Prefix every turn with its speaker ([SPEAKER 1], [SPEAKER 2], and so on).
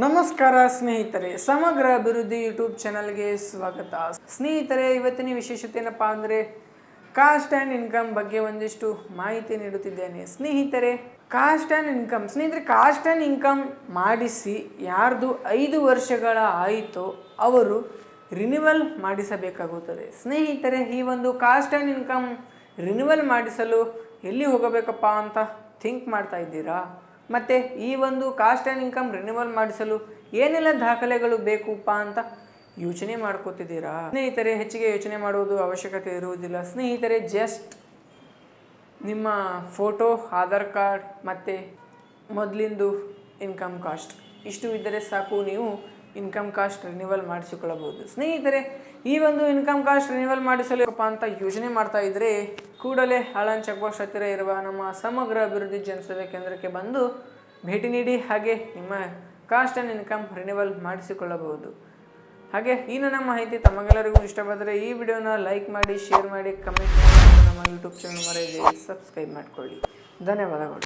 [SPEAKER 1] ನಮಸ್ಕಾರ ಸ್ನೇಹಿತರೆ, ಸಮಗ್ರ ಅಭಿವೃದ್ಧಿ ಯೂಟ್ಯೂಬ್ ಚಾನಲ್ಗೆ ಸ್ವಾಗತ. ಸ್ನೇಹಿತರೆ, ಇವತ್ತಿನ ವಿಶೇಷತೆ ಏನಪ್ಪಾ ಅಂದರೆ, ಕಾಸ್ಟ್ ಆ್ಯಂಡ್ ಇನ್ಕಮ್ ಬಗ್ಗೆ ಒಂದಿಷ್ಟು ಮಾಹಿತಿ ನೀಡುತ್ತಿದ್ದೇನೆ. ಸ್ನೇಹಿತರೆ, ಕಾಸ್ಟ್ ಆ್ಯಂಡ್ ಇನ್ಕಮ್, ಸ್ನೇಹಿತರೆ, ಕಾಸ್ಟ್ ಆ್ಯಂಡ್ ಇನ್ಕಮ್ ಮಾಡಿಸಿ ಯಾರ್ದು ಐದು ವರ್ಷಗಳ ಆಯಿತೋ ಅವರು ರಿನಿವಲ್ ಮಾಡಿಸಬೇಕಾಗುತ್ತದೆ. ಸ್ನೇಹಿತರೆ, ಈ ಒಂದು ಕಾಸ್ಟ್ ಆ್ಯಂಡ್ ಇನ್ಕಮ್ ರಿನಿವಲ್ ಮಾಡಿಸಲು ಎಲ್ಲಿ ಹೋಗಬೇಕಪ್ಪ ಅಂತ ಥಿಂಕ್ ಮಾಡ್ತಾ ಇದ್ದೀರಾ? ಮತ್ತು ಈ ಒಂದು ಕಾಸ್ಟ್ ಆ್ಯಂಡ್ ಇನ್ಕಮ್ ರಿನ್ಯೂವಲ್ ಮಾಡಿಸಲು ಏನೆಲ್ಲ ದಾಖಲೆಗಳು ಬೇಕುಪ್ಪ ಅಂತ ಯೋಚನೆ ಮಾಡ್ಕೋತಿದ್ದೀರಾ? ಸ್ನೇಹಿತರೆ, ಹೆಚ್ಚಿಗೆ ಯೋಚನೆ ಮಾಡುವುದು ಅವಶ್ಯಕತೆ ಇರುವುದಿಲ್ಲ. ಸ್ನೇಹಿತರೆ ಜಸ್ಟ್ ನಿಮ್ಮ ಫೋಟೋ ಆಧಾರ್ ಕಾರ್ಡ್ ಮತ್ತು ಮೊದಲಿಂದು ಇನ್ಕಮ್ ಕಾಸ್ಟ್ ಇಷ್ಟು ಇದ್ದರೆ ಸಾಕು. ನೀವು ಇನ್ಕಮ್ ಕಾಸ್ಟ್ ರಿನಿವಲ್ ಮಾಡಿಸಿಕೊಳ್ಳಬಹುದು. ಸ್ನೇಹಿತರೆ, ಈ ಒಂದು ಇನ್ಕಮ್ ಕಾಸ್ಟ್ ರಿನಿವಲ್ ಮಾಡಿಸಲು ಏನಪ್ಪ ಅಂತ ಯೋಜನೆ ಮಾಡ್ತಾ ಇದ್ದರೆ ಕೂಡಲೇ ಆಳನ್ ಚೆಕ್ ಬಾಕ್ಸ್ ಹತ್ತಿರ ಇರುವ ನಮ್ಮ ಸಮಗ್ರ ಅಭಿವೃದ್ಧಿ ಜನಸೇವೆ ಕೇಂದ್ರಕ್ಕೆ ಬಂದು ಭೇಟಿ ನೀಡಿ ಹಾಗೆ ನಿಮ್ಮ ಕಾಸ್ಟ್ ಆ್ಯಂಡ್ ಇನ್ಕಮ್ ರಿನಿವಲ್ ಮಾಡಿಸಿಕೊಳ್ಳಬಹುದು. ಹಾಗೆ ಈ ನನ್ನ ಮಾಹಿತಿ ತಮಗೆಲ್ಲರಿಗೂ ಇಷ್ಟವಾದರೆ ಈ ವಿಡಿಯೋನ ಲೈಕ್ ಮಾಡಿ ಶೇರ್ ಮಾಡಿ ಕಮೆಂಟ್ ಮಾಡಿ, ನಮ್ಮ ಯೂಟ್ಯೂಬ್ ಚಾನಲ್ ಮರೆಯದೆ ಸಬ್ಸ್ಕ್ರೈಬ್ ಮಾಡಿಕೊಳ್ಳಿ. ಧನ್ಯವಾದಗಳು.